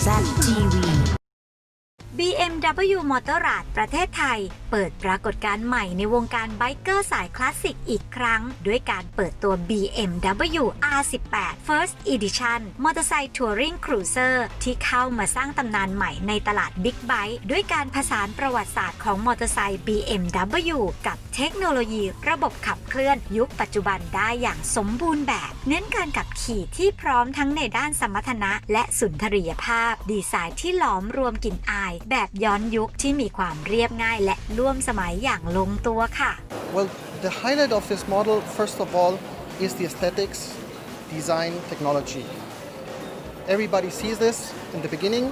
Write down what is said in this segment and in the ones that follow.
Zach TV. BMW Motorrad ประเทศไทย เปิดปรากฏการณ์ใหม่ในวงการไบเกอร์สายคลาสสิกอีกครั้ง ด้วยการเปิดตัว BMW R18 First Edition มอเตอร์ไซค์ทัวริงครูเซอร์ที่เข้ามาสร้างตำนานใหม่ในตลาดบิ๊กไบค์ด้วยการผสานประวัติศาสตร์ของมอเตอร์ไซค์ BMW กับเทคโนโลยีระบบขับเคลื่อนยุคปัจจุบันได้อย่างสมบูรณ์แบบ เน้นการขับขี่ที่พร้อมทั้งในด้านสมรรถนะ และสุนทรียภาพ ดีไซน์ที่หลอมรวมกลิ่นอายแบบย้อนยุคที่มีความเรียบง่ายและร่วมสมัยอย่างลงตัวค่ะ Well, the highlight of this model, first of all, is the aesthetics, design, technology. Everybody sees this in the beginning,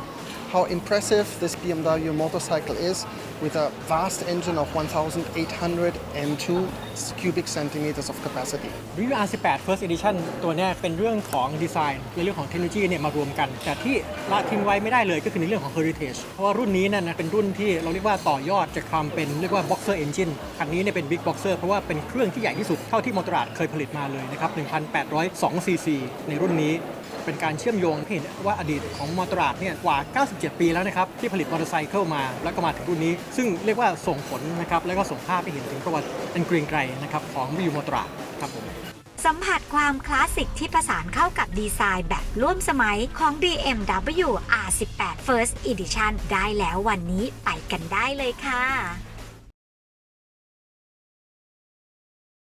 how impressive this BMW motorcycle is with a vast engine of 1,802 cubic centimeters of capacity. Review R18 First Edition ตัวนี้เป็นเรื่องของดีไซน์และเรื่องของเทคโนโลยีเนี่ยมารวมกัน แต่ที่ละทิ้งไว้ไม่ได้เลยก็คือในเรื่องของ Heritage เพราะว่ารุ่นนี้เนยนนะเป็นรุ่นที่เราเรียกว่าต่อยอดจากความเป็นเรียกว่า Boxer Engine คันนี้เนี่ยเป็น Big Boxer เพราะว่าเป็นเครื่องที่ใหญ่ที่สุดเท่าที่มอเตอร์ราดเคยผลิตมาเลยนะครับ1,802ซีซีในรุ่นนี้ เป็นการเชื่อมโยงเห็นว่าอดีตของมอเตอร์ราดเนี่ยกว่า 97 ปีแล้วนะครับที่ผลิตมอเตอร์ไซค์เข้ามาแล้วก็มาถึงรุ่นนี้ ซึ่งเรียกว่าส่งผลนะครับแล้วก็ส่งภาพให้เห็นถึงประวัติอันเกรียงไกรนะครับของวิวมอเตอร์ราดครับผมสัมผัสความคลาสสิกที่ผสานเข้ากับดีไซน์แบบร่วมสมัยของ BMW R18 First Edition ได้แล้ววันนี้ไปกันได้เลยค่ะ